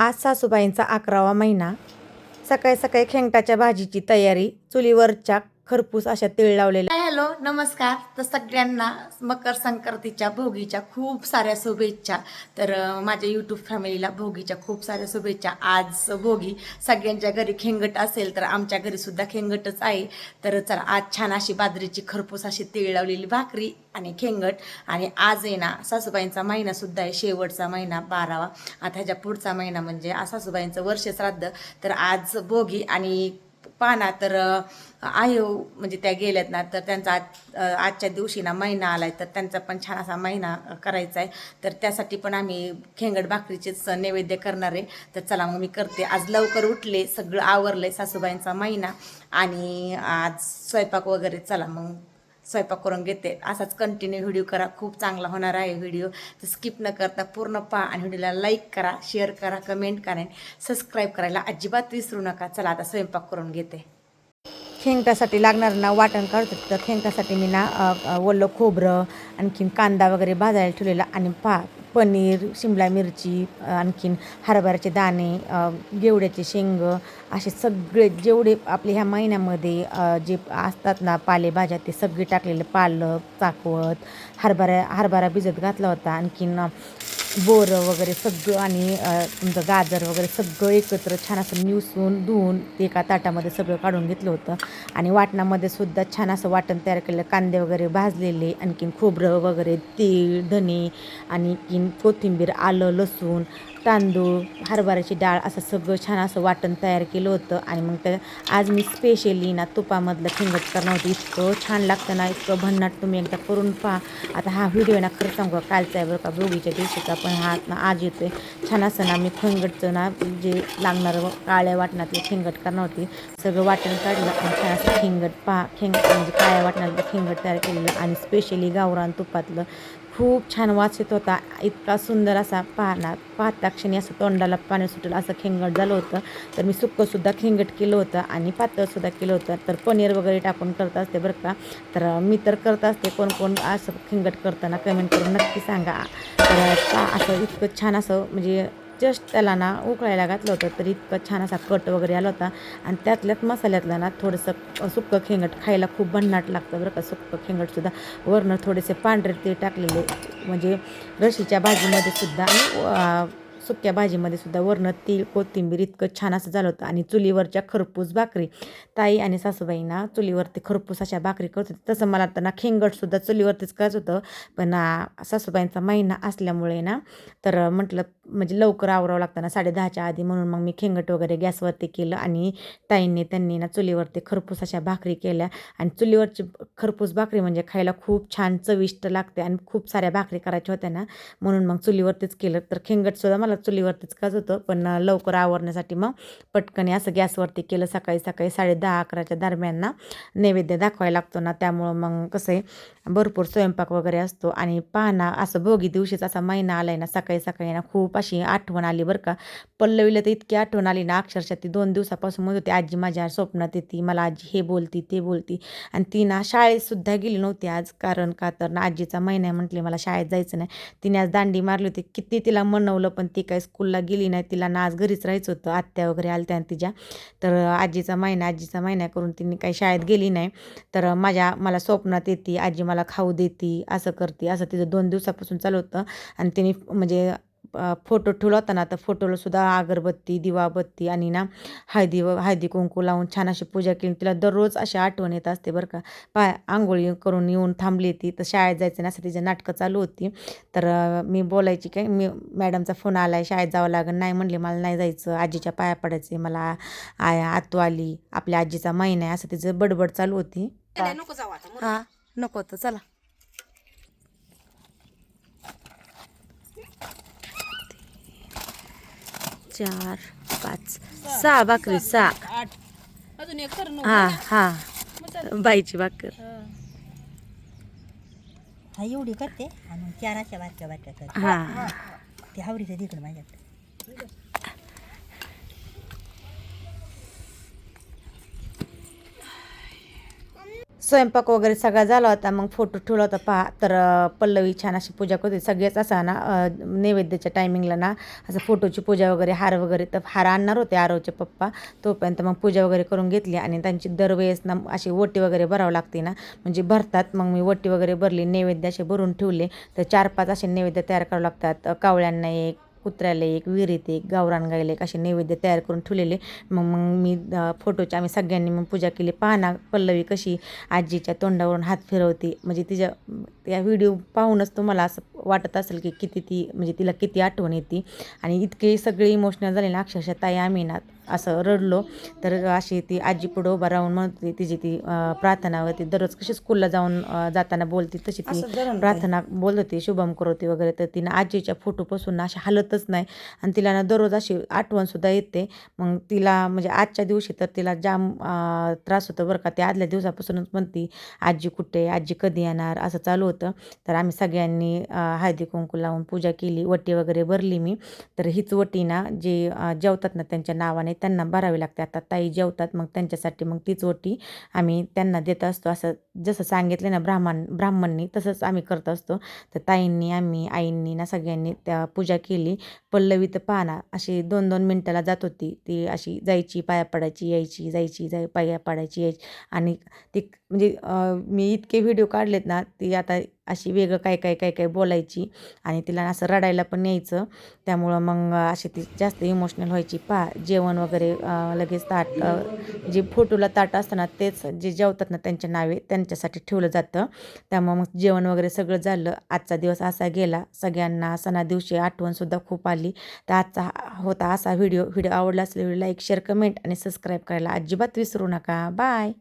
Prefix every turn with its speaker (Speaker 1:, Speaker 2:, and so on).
Speaker 1: आज सासूबाईंचा अकरावा महिना. सकाळी सकाळी खेंगटाच्या भाजीची तयारी चुलीवरच्या खरपूस अशा तीळ लावलेल्या.
Speaker 2: हॅलो नमस्कार. तर सगळ्यांना मकर संक्रांतीच्या भोगीच्या खूप साऱ्या शुभेच्छा. तर माझ्या यूट्यूब फॅमिलीला भोगीच्या खूप साऱ्या शुभेच्छा. आज भोगी सगळ्यांच्या घरी खेंगट असेल तर आमच्या घरी सुद्धा खेंगटच आहे. तर चला आज छान अशी बाजरीची खरपूस अशी तीळ लावलेली भाकरी आणि खेंगट. आणि आज आहे ना सासूबाईंचा महिना सुद्धा आहे शेवटचा महिना बारावा. आता ह्याच्या पुढचा महिना म्हणजे सासूबाईंचं वर्ष श्राद्ध. तर आज भोगी आणि पाना तर अ, आहे हो, म्हणजे त्या गेल्यात ना तर त्यांचा आज आजच्या दिवशी ना महिना आलाय तर त्यांचा पण छान असा महिना करायचा आहे तर त्यासाठी पण आम्ही खेंगड भाकरीचेच नैवेद्य करणार आहे. तर चला मग मी करते. आज लवकर उठले सगळं आवरलंय सासूबाईंचा महिना आणि आज स्वयंपाक वगैरे चला मग. स्वयंपाक करून घेते. असाच कंटिन्यू व्हिडिओ करा. खूप चांगला होणार आहे व्हिडिओ तर स्किप न करता पूर्ण पहा आणि व्हिडिओला लाईक करा शेअर करा कमेंट करा सबस्क्राईब करायला अजिबात विसरू नका. चला आता स्वयंपाक करून घेते.
Speaker 1: खेंगटासाठी लागणार ना वाटण काढतो तर खेंगटासाठी मी ना ओलं खोबरं आणखीन कांदा वगैरे भाजायला ठेवलेला आणि पा पनीर शिमला मिरची आणखीन हरभऱ्याचे दाणे गेवड्याचे शेंग असे सगळे जेवढे आपले ह्या महिन्यामध्ये जे असतात ना पालेभाज्या ते सगळे टाकलेले पालक चाकवत हरभरा हरभरा भिजत घातला होता आणखीन बोरं वगैरे सगळं आणि तुमचं गाजर वगैरे सगळं एकत्र छान असं निवसून धुवून एका ताटामध्ये सगळं काढून घेतलं होतं. आणि वाटणामध्ये सुद्धा छान असं वाटण तयार केलं. कांदे वगैरे भाजलेले आणखीन खोबरं वगैरे तीळ धने आणखीन कोथिंबीर आलं लसूण तांदूळ हरभऱ्याची डाळ असं सगळं छान असं वाटण तयार केलं होतं. आणि मग त्या आज मी स्पेशली ना तुपामधलं खिंगट करणार होती. इतकं छान लागतं ना इतकं भन्नाट तुम्ही एकदा करून पहा. आता हा व्हिडिओ ना खरं सांगू कालचा आहे बरं का भोगीच्या दिवशीचा पण हा ना आज येतो आहे छान असं ना मी खिंगटचं ना जे लागणारं काळ्या वाटणातले खिंगट करणार होती सगळं वाटण काढलं आणि छान असं खिंगट पहा खिंग म्हणजे काळ्या वाटणातलं खिंगट तयार केलेलं आणि स्पेशली गावरान तुपातलं खूप छान वास येत होता. इतका सुंदर असा पाहणार पाहता क्षणी असं तोंडाला पाणी सुटलं. असं खिंगट झालं होतं. तर मी सुक्कंसुद्धा खिंगट केलं होतं आणि पातळसुद्धा केलं होतं. तर पनीर वगैरे टाकून करत असते बरं का. तर मी तर करत असते. कोण कोण असं खिंगट करताना कमेंट करून नक्की सांगा. तर असं इतकं छान असं म्हणजे जस्ट त्याला ना उकळायला घातलं होतं तर इतकं छान असा कट वगैरे आला होता. आणि त्यातल्यात मसाल्यातला ना थोडंसं सुक्कं खेंगट खायला खूप भन्नाट लागतं बरं का सुक्कं खेंगटसुद्धा वरनं थोडेसे पांढरे ते टाकलेले म्हणजे रशीच्या भाजीमध्ये सुद्धा आणि सुक्या भाजीमध्ये सुद्धा वरनं तीळ कोथिंबीर इतकं छान असं झालं होतं. आणि चुलीवरच्या खरपूस भाकरी ताई आणि सासूबाईंना चुलीवरती खरपूस अशा भाकरी करत होते. तसं मला तर ना खेंगटसुद्धा चुलीवरतीच करायचं होतं. पण सासूबाईंचा महिना असल्यामुळे ना तर म्हटलं म्हणजे लवकर आवरावं लागतं ना साडे दहाच्या आधी म्हणून मग मी खेंगट वगैरे गॅसवरती केलं आणि ताईंनी त्यांनी ना चुलीवरती खरपूस अशा भाकरी केल्या. आणि चुलीवरची खरपूस भाकरी म्हणजे खायला खूप छान चविष्ट लागते आणि खूप साऱ्या भाकरी करायच्या होत्या ना म्हणून मग चुलीवरतीच केलं. तर खेंगटसुद्धा मला चुलीवरतीच काच होतं पण लवकर आवरण्यासाठी मग पटकन असं गॅसवरती केलं. सकाळी सकाळी साडे दहा अकराच्या दरम्यान ना नैवेद्य दाखवायला लागतो ना त्यामुळं मग कसं आहे भरपूर स्वयंपाक वगैरे असतो. आणि पाहना असं भोगी दिवशीच असा महिना आला आहे ना सकाळी सकाळी ना खूप अशी आठवण आली बरं का. पल्लवीला तर इतकी आठवण आली ना अक्षरशः ती दोन दिवसापासून म्हणत होती आजी माझ्या स्वप्नात येते मला आजी हे बोलती ते बोलती. आणि ती ना शाळेतसुद्धा गेली नव्हती आज कारण का तर ना आजीचा महिना आहे म्हटली मला शाळेत जायचं नाही. तिने आज दांडी मारली होती किती तिला मनवलं पण ती काही स्कूलला गेली नाही तिला ना आज घरीच राहायचं होतं आत्या वगैरे आल्या त्या तिच्या. तर आजीचा महिना आजीचा महिना करून तिने काही शाळेत गेली नाही. तर माझ्या मला स्वप्नात येते आजी मला खाऊ देते असं करते असं तिचं दोन दिवसापासून चालू होतं. आणि तिने म्हणजे फोटो ठेवला होता ना तर फोटोला सुद्धा अगरबत्ती दिवाबत्ती आणि ना हळदी व हळदी कुंकू लावून छान अशी पूजा केली. तिला दररोज अशी आठवण येत असते बरं का. पाय आंघोळी करून येऊन थांबली ती तर शाळेत जायचं नाही असं तिची नाटकं चालू होती. तर मी बोलायची काय मी मॅडमचा फोन आला आहे शाळेत जावं लागेल. नाही म्हणली मला नाही जायचं. आजीच्या पाया पडायचे. मला आय आतू आली. आपल्या आजीचा महिना आहे. असं तिचं बडबड चालू होती.
Speaker 3: नको जाऊ आता.
Speaker 1: हा. नको तर चला. चार पाच. सहा भाकरी सहा
Speaker 3: आठ. अजून एक कर
Speaker 1: हा हा. बाईची भाकर.
Speaker 4: हा. एवढी करते. आणि मग चार अशा बारक्या बारक्या करते.
Speaker 1: हा.
Speaker 4: ते हावडीचं तिकडे माझ्याकडे
Speaker 1: स्वयंपाक वगैरे सगळा झाला होता मग फोटो ठेवला होता पहा. तर पल्लवी छान अशी पूजा करते. सगळेच असा ना नैवेद्याच्या टायमिंगला ना असं फोटोची पूजा वगैरे हार वगैरे तर हार आणणार होते आरवचे पप्पा. तोपर्यंत मग पूजा वगैरे करून घेतली आणि त्यांची दरवेळेस ना अशी ओटी वगैरे भरावं लागते ना म्हणजे भरतात. मग मी ओटी वगैरे भरली नैवेद्य असे भरून ठेवले. तर चार पाच असे नैवेद्य तयार करावं लागतात. कावळ्यांना एक कुत्र्याला एक विहिरीत एक गावरान गायला एक असे नैवेद्य तयार करून ठेवलेले. मग मग मी फोटोची आम्ही सगळ्यांनी मग पूजा केली. पाहना पल्लवी कशी आजीच्या तोंडावरून हात फिरवते. म्हणजे तिच्या त्या व्हिडिओ पाहूनच तुम्हाला असं वाटत असेल की किती ती म्हणजे तिला किती आठवण येते. आणि इतके सगळे इमोशनल झाले ना अक्षरशः ताई आम्ही ना असं रडलो. तर अशी ती आजी पुढं उभा राहून म्हणत तिची ती प्रार्थना होती. दररोज कशी स्कूलला जाऊन जाताना बोलते तशी ती प्रार्थना बोलत होती शुभम करोती वगैरे. तर तिनं आजीच्या फोटोपासून अशी हलतच नाही. आणि तिला ना दररोज अशी आठवणसुद्धा येते. मग तिला म्हणजे आजच्या दिवशी तर तिला जाम त्रास होतो बरं का. ते आदल्या दिवसापासूनच म्हणती आजी कुठे? आजी कधी येणार? असं चालू होतं. तर आम्ही सगळ्यांनी हळदी कुंकू लावून पूजा केली वटी वगैरे भरली मी. तर हीच वटी ना जे जेवतात ना त्यांच्या नावाने त्यांना भरावी लागते. आता ताई जेवतात मग त्यांच्यासाठी मग तीच वटी आम्ही त्यांना देत असतो. असं जसं सांगितलं ना ब्राह्मण ब्राह्मणनी तसंच आम्ही करत असतो. तर ताईंनी आम्ही आईंनी ना सगळ्यांनी त्या पूजा केली. पल्लवी तर पाहना अशी दोन दोन मिनटाला जात होती. ती अशी जायची पाया पडायची यायची जायची जाय पाया पडायची यायची. आणि ती म्हणजे मी इतके व्हिडिओ काढलेत ना ती आता अशी वेगळं काय काय काय काय बोलायची आणि तिला असं रडायला पण न्यायचं. त्यामुळं मग अशी ती जास्त इमोशनल व्हायची. पहा जेवण वगैरे लगेच ताट जे फोटोला ताट असतं ना तेच जे जेवतात ना त्यांच्या नावे त्यांच्यासाठी ठेवलं जातं. त्यामुळं मग जेवण वगैरे सगळं झालं. आजचा दिवस असा गेला. सगळ्यांना सणा दिवशी आठवणसुद्धा खूप आली. तर आजचा होता असा व्हिडिओ. व्हिडिओ आवडला असलेला लाईक शेअर कमेंट आणि सबस्क्राईब करायला अजिबात विसरू नका. बाय!